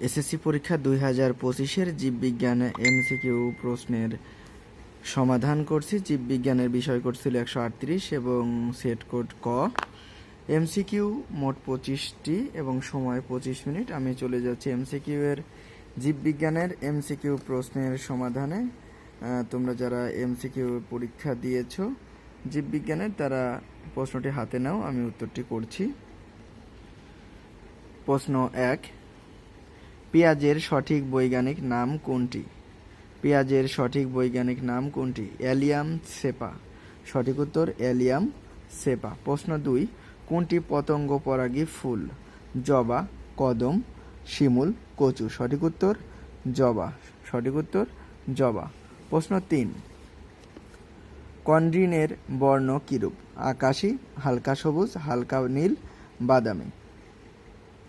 SSC পরীক্ষা দুই হাজার পঁচিশের জীববিজ্ঞান এমসিকিউ প্রশ্নের সমাধান করছি। জীববিজ্ঞানের বিষয় কোড ছিল একশো আটত্রিশ এবং সেট কোড ক। এমসিকিউ মোট পঁচিশটি এবং সময় পঁচিশ মিনিট। আমি চলে যাচ্ছি এমসিকিউ এর জীববিজ্ঞানের এমসিকিউ প্রশ্নের সমাধানে। তোমরা যারা এমসিকিউ পরীক্ষা দিয়েছ জীববিজ্ঞানের, তারা প্রশ্নটি হাতে নাও, আমি উত্তরটি করছি। প্রশ্ন এক পেঁয়াজের সঠিক বৈজ্ঞানিক নাম কোনটি? পেঁয়াজের সঠিক বৈজ্ঞানিক নাম কোনটি? Allium cepa. সঠিক উত্তর, অ্যালিয়াম সেপা। প্রশ্ন দুই, কোনটি পতঙ্গ পরাগী ফুল? জবা, কদম, শিমুল, কচু। সঠিক উত্তর, জবা। সঠিক উত্তর, জবা। প্রশ্ন তিন, কন্ড্রিনের বর্ণ কিরূপ? আকাশী, হালকা সবুজ, হালকা নীল, বাদামি।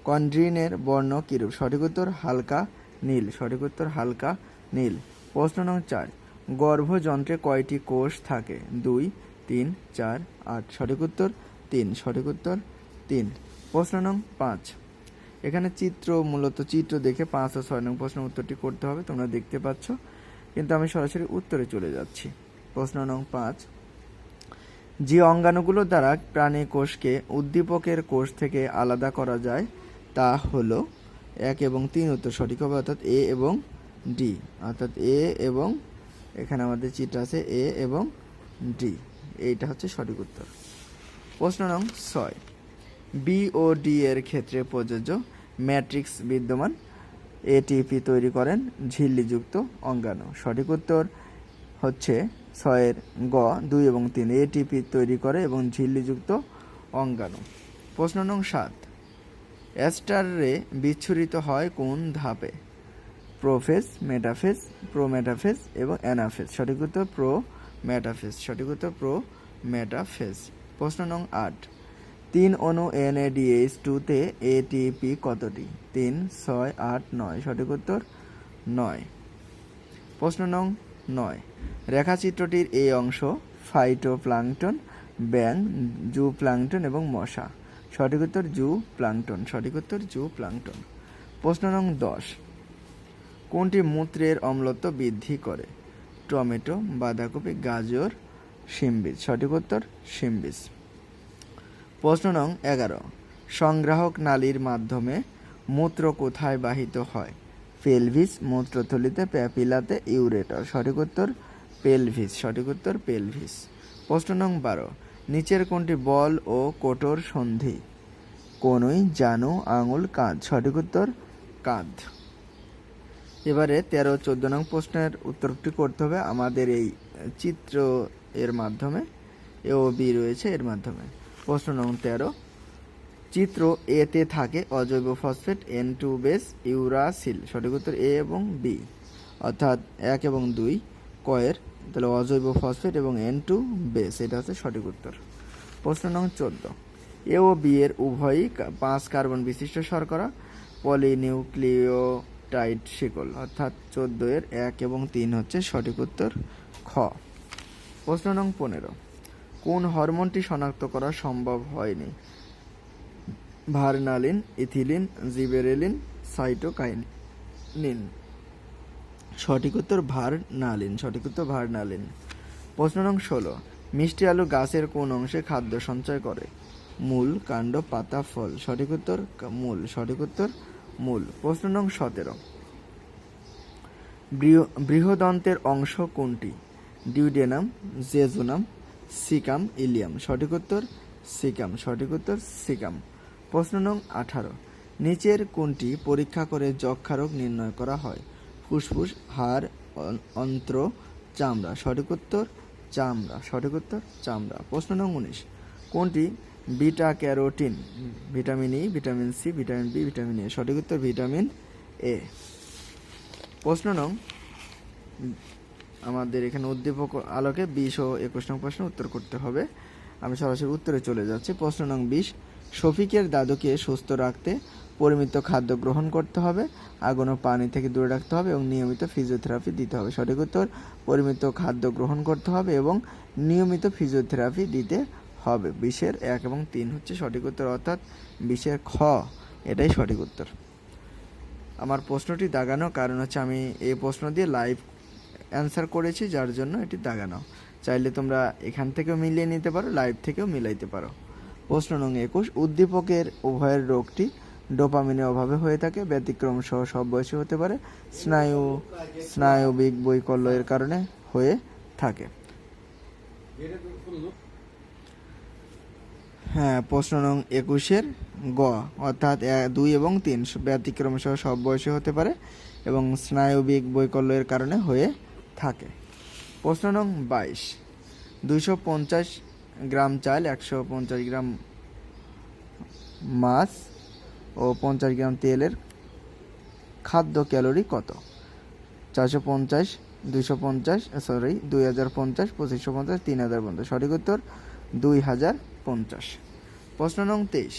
কন্ড্রিনের বর্ণ কিরূপ? সঠিক উত্তর, হালকা নীল। সঠিক উত্তর, হালকা নীল। প্রশ্ন নং চার। গর্ভযন্ত্রে কয়টি কোষ থাকে? দুই, তিন, চার, আট। সঠিক উত্তর, তিন। সঠিক উত্তর, তিন। প্রশ্ন নং পাঁচ। এখানে চিত্র, মূলত চিত্র দেখে পাঁচ ও ছয় নং প্রশ্ন উত্তরটি করতে হবে, তোমরা দেখতে পাচ্ছ। কিন্তু আমি সরাসরি উত্তরে চলে যাচ্ছি। প্রশ্ন নং পাঁচ। যে অঙ্গাণুগুলো দ্বারা প্রাণী কোষকে উদ্দীপকের কোষ থেকে আলাদা করা যায় তা হলো এক এবং তিন উত্তর সঠিক হবে, অর্থাৎ এ এবং ডি। অর্থাৎ এ এবং এখানে আমাদের চিত্র আছে এ এবং ডি। এইটা হচ্ছে সঠিক উত্তর। প্রশ্ন নং ছয়। বি ও ডি এর ক্ষেত্রে প্রযোজ্য ম্যাট্রিক্স বিদ্যমান এটিপি তৈরি করেন ঝিল্লিযুক্ত অঙ্গাণু। সঠিক উত্তর হচ্ছে ছয়ের গ, দুই এবং তিন। এটিপি তৈরি করে এবং ঝিল্লিযুক্ত অঙ্গাণু। প্রশ্ন নং সাত। অ্যাস্টারে বিচ্ছুরিত হয় কোন ধাপে? প্রোফেজ, মেটাফেজ, প্রোমেটাফেজ এবং অ্যানাফেজ। সঠিক উত্তর প্রো মেটাফেজ সঠিক উত্তর প্রো মেটাফেজ প্রশ্ন নং আট। তিন অণু এনএডিএইচ টুতে এটিপি কতটি? তিন, ছয়, আট, নয়। সঠিক উত্তর, নয়। প্রশ্ন নং নয়। রেখাচিত্রটির এই অংশ ফাইটোপ্লাঙ্কটন ব্যাং জু প্লাঙ্কটন এবং মশা। সঠিক উত্তর জু প্লাংটন সঠিক উত্তর জু প্লাংটন প্রশ্ন নং দশ। কোনটি মূত্রের অম্লত্ব বৃদ্ধি করে? টমেটো, বাঁধাকপি, গাজর, শিমবীজ। সঠিক উত্তর শিমবীজ। প্রশ্ন নং এগারো। সংগ্রাহক নালীর মাধ্যমে মূত্র কোথায় বাহিত হয়? পেলভিস, মূত্রথলিতে, প্যাপিলাতে ইউরেটর সঠিক উত্তর পেলভিস। সঠিক উত্তর পেলভিস। প্রশ্ন নং বারো। নিচের কোনটি বল ও কোটর সন্ধি। কোনই জানু আঙুল কাঁধ। সঠিক উত্তর, কাঁধ। এবারে তেরো, চোদ্দ নং প্রশ্নের উত্তরটি করতে হবে আমাদের এই চিত্র এর মাধ্যমে। এ ও বি রয়েছে এর মাধ্যমে। প্রশ্ন নং তেরো, চিত্র এতে থাকে অজৈব phosphate, N two base, uracil. সঠিক উত্তর এ এবং বি। অর্থাৎ এক এবং দুই, কয়ের তাহলে অজৈব ফসফেট এবং এন টু বেস এটা হচ্ছে সঠিক উত্তর। প্রশ্ন নং চোদ্দ। এ ও বি এর উভয়ই পাঁচ কার্বন বিশিষ্ট শর্করা পলিনিউক্লিওটাইড শিকল, অর্থাৎ চোদ্দ এর এক এবং তিন হচ্ছে সঠিক উত্তর খ। প্রশ্ন নং পনেরো। কোন হরমোনটি শনাক্ত করা সম্ভব হয়নি? Vernalin, ethylene, gibberellin, cytokinin. সঠিক উত্তর ভার্নালিন সঠিক উত্তর ভার্নালিন প্রশ্ন নং ষোলো। মিষ্টি আলু গাছের কোন অংশে খাদ্য সঞ্চয় করে? মূল, কাণ্ড, পাতা, ফল। সঠিক উত্তর মূল। সঠিক উত্তর মূল। প্রশ্ন নং সতেরো। বৃহ- বৃহদন্তের অংশ কোনটি? Duodenum, jejunum, caecum, ileum. সঠিক উত্তর সিকাম। সঠিক উত্তর সিকাম। প্রশ্ন নং আঠারো। নিচের কোনটি পরীক্ষা করে যক্ষা রোগ নির্ণয় করা হয়? ফুসফুস, হাড় অন্ত্র, চামড়া। সঠিক উত্তর, চামড়া। সঠিক উত্তর, চামড়া। প্রশ্ন নং উনিশ। কোনটি beta carotene vitamin E vitamin C vitamin B vitamin A সঠিক উত্তর, ভিটামিন এ প্রশ্ন নং, আমাদের এখানে উদ্দীপক আলোকে বিশ ও একুশ নং প্রশ্ন উত্তর করতে হবে। আমি সরাসরি উত্তরে চলে যাচ্ছি। প্রশ্ন নং বিশ। শফিকের দাদুকে সুস্থ রাখতে পরিমিত খাদ্য গ্রহণ করতে হবে, আগুন পানি থেকে দূরে রাখতে হবে এবং নিয়মিত ফিজিওথেরাপি দিতে হবে। সঠিক উত্তর, পরিমিত খাদ্য গ্রহণ করতে হবে এবং নিয়মিত ফিজিওথেরাপি দিতে হবে। বিশের এক এবং তিন হচ্ছে সঠিক উত্তর, অর্থাৎ বিশের খ, এটাই সঠিক উত্তর। আমার প্রশ্নটি দাগানো, কারণ হচ্ছে আমি এই প্রশ্ন দিয়ে লাইভ অ্যান্সার করেছি, যার জন্য এটি দাগানো। চাইলে তোমরা এখান থেকেও মিলিয়ে নিতে পারো লাইভ থেকেও মিলাইতে পারো। প্রশ্ন নং একুশ, উদ্দীপকের উভয়ের রোগটি ডোপামিনের অভাবে হয়ে থাকে ব্যতিক্রম সহ সব বয়সে হতে পারে। স্নায়ু, স্নায়বিক বৈকল্যের কারণে হয়ে থাকে। হ্যাঁ প্রশ্ন নং একুশের গ, অর্থাৎ দুই এবং তিন ব্যতিক্রম সহ সব বয়সে হতে পারে এবং স্নায়বিক বৈকল্যের কারণে হয়ে থাকে। প্রশ্ন নং বাইশ, দুইশো পঞ্চাশ গ্রাম চাল, একশো পঞ্চাশ গ্রাম মাছ ও পঞ্চাশ গ্রাম তেলের খাদ্য ক্যালোরি কত? চারশো পঞ্চাশ, দুইশো পঞ্চাশ সরি দুই হাজার পঞ্চাশ, পঁচিশশো পঞ্চাশ, তিন হাজার পঞ্চাশ। সঠিক উত্তর দুই হাজার পঞ্চাশ। প্রশ্ন নং তেইশ।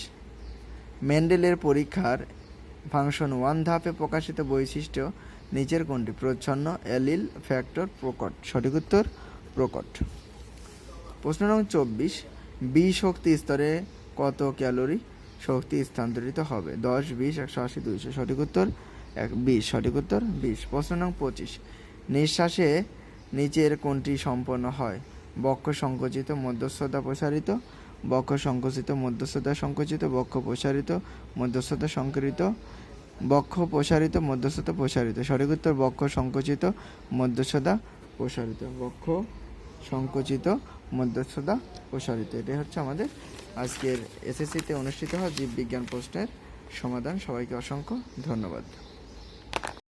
মেন্ডেলের পরীক্ষার ফাংশন ওয়ান ধাপে প্রকাশিত বৈশিষ্ট্য নিচের কোনটি? প্রচ্ছন্ন, অ্যালিল, ফ্যাক্টর, প্রকট। সঠিক উত্তর, প্রকট। প্রশ্ন নং চব্বিশ। বি শক্তি স্তরে কত ক্যালোরি? শক্তি স্থানান্তরিত হবে। দশ, বিশ, একশো আশি, দুইশো, সঠিক উত্তর, এক, বিশ, সঠিক উত্তর, বিশ, প্রশ্ন নং পঁচিশ। নিঃশ্বাসে নিচের কোনটি সম্পন্ন হয়। বক্ষ সংকুচিত, মধ্যস্থতা প্রসারিত, বক্ষ সংকুচিত, মধ্যস্থতা সংকুচিত, বক্ষ প্রসারিত, মধ্যস্থতা সংকরিত বক্ষ প্রসারিত, মধ্যস্থতা প্রসারিত। সঠিক উত্তর, বক্ষ সংকুচিত, মধ্যস্থতা প্রসারিত। বক্ষ সংকুচিত মধ্যস্থতা প্রসারিত এটাই হচ্ছে আমাদের আজকের এসএসসিতে অনুষ্ঠিত হওয়া জীববিজ্ঞান প্রশ্নের সমাধান। সবাইকে অসংখ্য ধন্যবাদ।